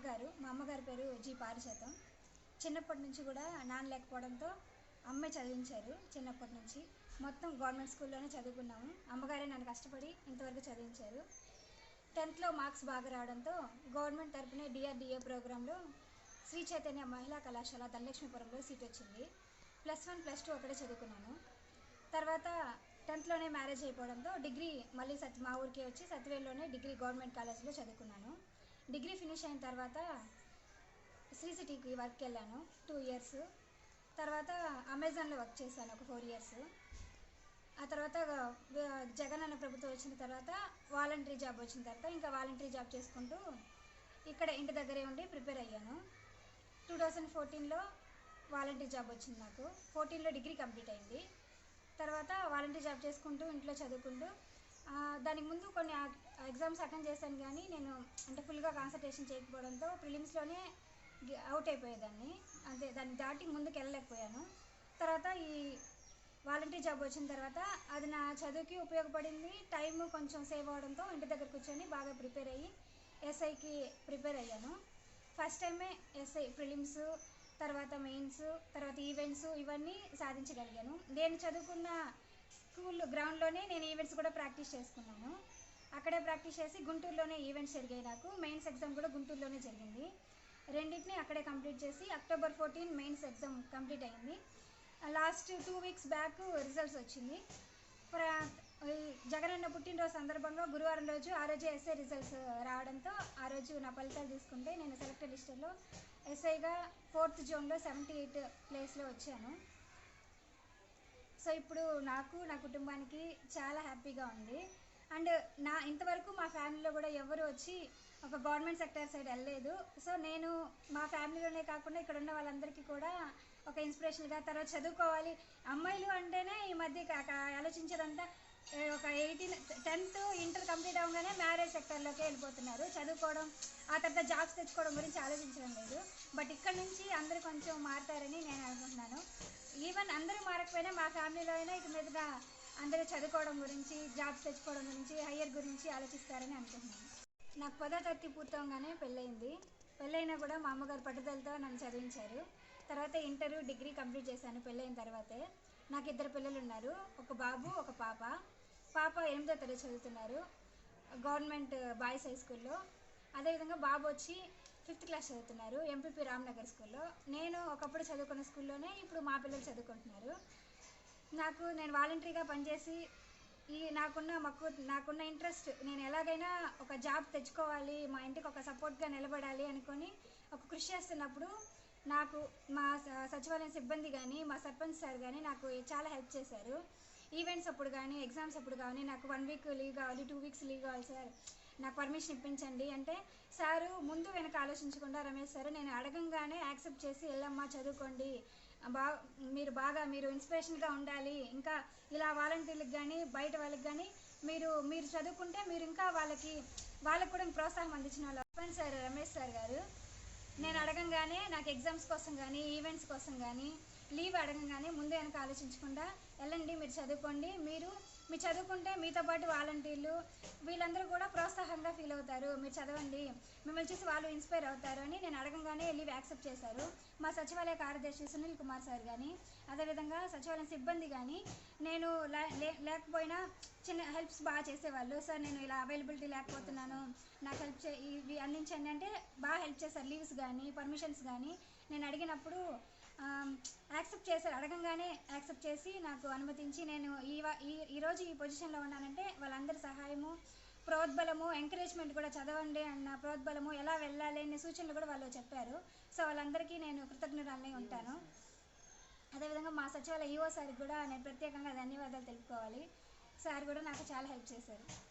మా అమ్మగారు మా అమ్మగారి పేరు జి పారిశాతం చిన్నప్పటి నుంచి కూడా నాన్న లేకపోవడంతో అమ్మే చదివించారు చిన్నప్పటి నుంచి. మొత్తం గవర్నమెంట్ స్కూల్లోనే చదువుకున్నాము. అమ్మగారే నన్ను కష్టపడి ఇంతవరకు చదివించారు. టెన్త్లో మార్క్స్ బాగా రావడంతో గవర్నమెంట్ తరపునే డిఆర్డిఏ ప్రోగ్రాంలో శ్రీ చైతన్య మహిళా కళాశాల ధనలక్ష్మీపురంలో సీట్ వచ్చింది. ప్లస్ వన్ ప్లస్ టూ అక్కడే చదువుకున్నాను. తర్వాత టెన్త్లోనే మ్యారేజ్ అయిపోవడంతో డిగ్రీ మళ్ళీ సత్ మా ఊరికే వచ్చి సత్వేల్లోనే డిగ్రీ గవర్నమెంట్ కాలేజ్లో చదువుకున్నాను. డిగ్రీ ఫినిష్ అయిన తర్వాత శ్రీ సిటీకి వర్క్ వెళ్ళాను టూ ఇయర్స్ తర్వాత అమెజాన్లో వర్క్ చేశాను ఒక ఫోర్ ఇయర్స్ ఆ తర్వాత జగన్ అన్న ప్రభుత్వం వచ్చిన తర్వాత వాలంటరీ జాబ్ వచ్చిన తర్వాత ఇంకా వాలంటరీ జాబ్ చేసుకుంటూ ఇక్కడ ఇంటి దగ్గరే ఉండి ప్రిపేర్ అయ్యాను. టూ థౌజండ్ ఫోర్టీన్లో వాలంటరీ జాబ్ వచ్చింది నాకు. ఫోర్టీన్లో డిగ్రీ కంప్లీట్ అయింది. తర్వాత వాలంటరీ జాబ్ చేసుకుంటూ ఇంట్లో చదువుకుంటూ దానికి ముందు కొన్ని ఎగ్జామ్స్ అటెండ్ చేశాను కానీ నేను అంటే ఫుల్గా కాన్సన్ట్రేషన్ చేయకపోవడంతో ప్రిలిమ్స్లోనే అవుట్ అయిపోయేదాన్ని. అంతే దాన్ని దాటి ముందుకు వెళ్ళలేకపోయాను. తర్వాత ఈ వాలంటీర్ జాబ్ వచ్చిన తర్వాత అది నా చదువుకి ఉపయోగపడింది. టైం కొంచెం సేవ్ అవడంతో ఇంటి దగ్గర కూర్చొని బాగా ప్రిపేర్ అయ్యి ఎస్ఐకి ప్రిపేర్ అయ్యాను. ఫస్ట్ టైమే ఎస్ఐ ప్రిలిమ్స్ తర్వాత మెయిన్స్ తర్వాత ఈవెంట్స్ ఇవన్నీ సాధించగలిగాను. నేను చదువుకున్న స్కూల్ గ్రౌండ్లోనే నేను ఈవెంట్స్ కూడా ప్రాక్టీస్ చేసుకున్నాను. అక్కడే ప్రాక్టీస్ చేసి గుంటూరులోనే ఈవెంట్స్ జరిగాయి నాకు. మెయిన్స్ ఎగ్జామ్ కూడా గుంటూరులోనే జరిగింది. రెండింటిని అక్కడే కంప్లీట్ చేసి October fourteen mains exam complete అయింది. Last two weeks back results వచ్చింది. ప్ర- జగనన్న పుట్టినరోజు సందర్భంగా గురువారం రోజు ఆ రోజు ఎస్ఐ రిజల్ట్స్ రావడంతో ఆ రోజు నా ఫలితాలు తీసుకుంటే నేను సెలెక్టెడ్ లిస్టులో ఎస్ఐగా ఫోర్త్ జోన్లో సెవెంటీ ఎయిట్ ప్లేస్లో వచ్చాను. సో ఇప్పుడు నాకు నా కుటుంబానికి చాలా హ్యాపీగా ఉంది. అండ్ నా ఇంతవరకు మా ఫ్యామిలీలో కూడా ఎవరు వచ్చి ఒక గవర్నమెంట్ సెక్టర్ సైడ్ వెళ్ళలేదు. సో నేను మా ఫ్యామిలీలోనే కాకుండా ఇక్కడ ఉన్న వాళ్ళందరికీ కూడా ఒక ఇన్స్పిరేషన్గా తర్వాత చదువుకోవాలి. అమ్మాయిలు అంటేనే ఈ మధ్య ఆలోచించేదంతా ఒక ఎయిటీన్ టెన్త్ ఇంటర్ కంప్లీట్ అవ్వగానే మ్యారేజ్ సెక్టర్లోకి వెళ్ళిపోతున్నారు. చదువుకోవడం ఆ తర్వాత జాబ్స్ తెచ్చుకోవడం గురించి ఆలోచించడం లేదు. బట్ ఇక్కడ నుంచి అందరూ కొంచెం మారుతారని నేను అనుకుంటున్నాను. ఈవెన్ అందరూ మారకపోయినా మా ఫ్యామిలీలో అయినా ఇక మీదుగా అందరూ చదువుకోవడం గురించి జాబ్స్ తెచ్చుకోవడం గురించి హయ్యర్ గురించి ఆలోచిస్తారని అనుకుంటున్నాను. నాకు పదో తరగతి పూర్తవగానే పెళ్ళయింది. పెళ్ళైనా కూడా మా అమ్మగారు పట్టుదలతో నన్ను చదివించారు. తర్వాత ఇంటర్ డిగ్రీ కంప్లీట్ చేశాను పెళ్ళైన తర్వాతే. నాకు ఇద్దరు పిల్లలు ఉన్నారు ఒక బాబు ఒక పాప. పాప ఎనిమిదో తరగతి చదువుతున్నారు. గవర్నమెంట్ బాయ్స్ హై స్కూల్లో. అదేవిధంగా బాబు వచ్చి ఫిఫ్త్ క్లాస్ చదువుతున్నారు ఎంపీపీ రామ్నగర్ స్కూల్లో. నేను ఒకప్పుడు చదువుకున్న స్కూల్లోనే ఇప్పుడు మా పిల్లలు చదువుకుంటున్నారు. నాకు నేను వాలంటరీగా పనిచేసి ఈ నాకున్న మక్కువ నాకున్న ఇంట్రెస్ట్ నేను ఎలాగైనా ఒక జాబ్ తెచ్చుకోవాలి మా ఇంటికి ఒక సపోర్ట్గా నిలబడాలి అనుకొని ఒక కృషి చేస్తున్నప్పుడు నాకు మా స- సచివాలయం సిబ్బంది కానీ మా సర్పంచ్ సార్ కానీ నాకు చాలా హెల్ప్ చేశారు. ఈవెంట్స్ అప్పుడు కానీ ఎగ్జామ్స్ అప్పుడు కానీ నాకు వన్ వీక్ లీవ్ కావాలి టూ వీక్స్ లీవ్ కావాలి సార్. నాకు పర్మిషన్ ఇప్పించండి అంటే సారు ముందు వెనక ఆలోచించకుండా రమేష్ సార్ నేను అడగంగానే యాక్సెప్ట్ చేసి వెళ్ళమ్మా చదువుకోండి. బా మీరు బాగా మీరు ఇన్స్పిరేషన్గా ఉండాలి. ఇంకా ఇలా వాలంటీర్లకు కానీ బయట వాళ్ళకి కానీ మీరు మీరు చదువుకుంటే మీరు ఇంకా వాళ్ళకి వాళ్ళకి కూడా ప్రోత్సాహం అందించిన వాళ్ళు చెప్పండి సార్? రమేష్ సార్ గారు. నేను అడగంగానే నాకు ఎగ్జామ్స్ కోసం కానీ ఈవెంట్స్ కోసం కానీ లీవ్ అడగంగానే ముందు వెనక ఆలోచించకుండా వెళ్ళండి మీరు చదువుకోండి. మీరు మీరు చదువుకుంటే మీతో పాటు వాలంటీర్లు వీళ్ళందరూ కూడా ప్రోత్సాహంగా ఫీల్ అవుతారు. మీరు చదవండి. మిమ్మల్ని చూసి వాళ్ళు ఇన్స్పైర్ అవుతారు అని నేను అడగంగానే లీవ్ యాక్సెప్ట్ చేశారు. మా సచివాలయ కార్యదర్శి సునీల్ కుమార్ సార్ కానీ అదేవిధంగా సచివాలయం సిబ్బంది కానీ నేను లే- లే- లేకపోయినా చిన్న హెల్ప్స్ బాగా చేసేవాళ్ళు. సార్ నేను ఇలా అవైలబిలిటీ లేకపోతున్నాను. నాకు హెల్ప్ చే ఇవి అందించండి అంటే బాగా హెల్ప్ చేశారు. లీవ్స్ కానీ పర్మిషన్స్ కానీ నేను అడిగినప్పుడు యాక్సెప్ట్ చేశారు అడగంగానే యాక్సెప్ట్ చేసి నాకు అనుమతించి నేను ఈ వ- ఈ ఈరోజు ఈ పొజిషన్లో ఉన్నానంటే వాళ్ళందరి సహాయము ప్రోద్బలము ఎంకరేజ్మెంట్ కూడా చదవండి అన్న ప్రోద్బలము ఎలా వెళ్ళాలి అనే సూచనలు కూడా వాళ్ళు చెప్పారు. సో వాళ్ళందరికీ నేను కృతజ్ఞురాలనే ఉంటాను. అదేవిధంగా మా సచివాలయ ఈఓ సార్కి కూడా నేను ప్రత్యేకంగా ధన్యవాదాలు తెలుపుకోవాలి. సార్ కూడా నాకు చాలా హెల్ప్ చేశారు.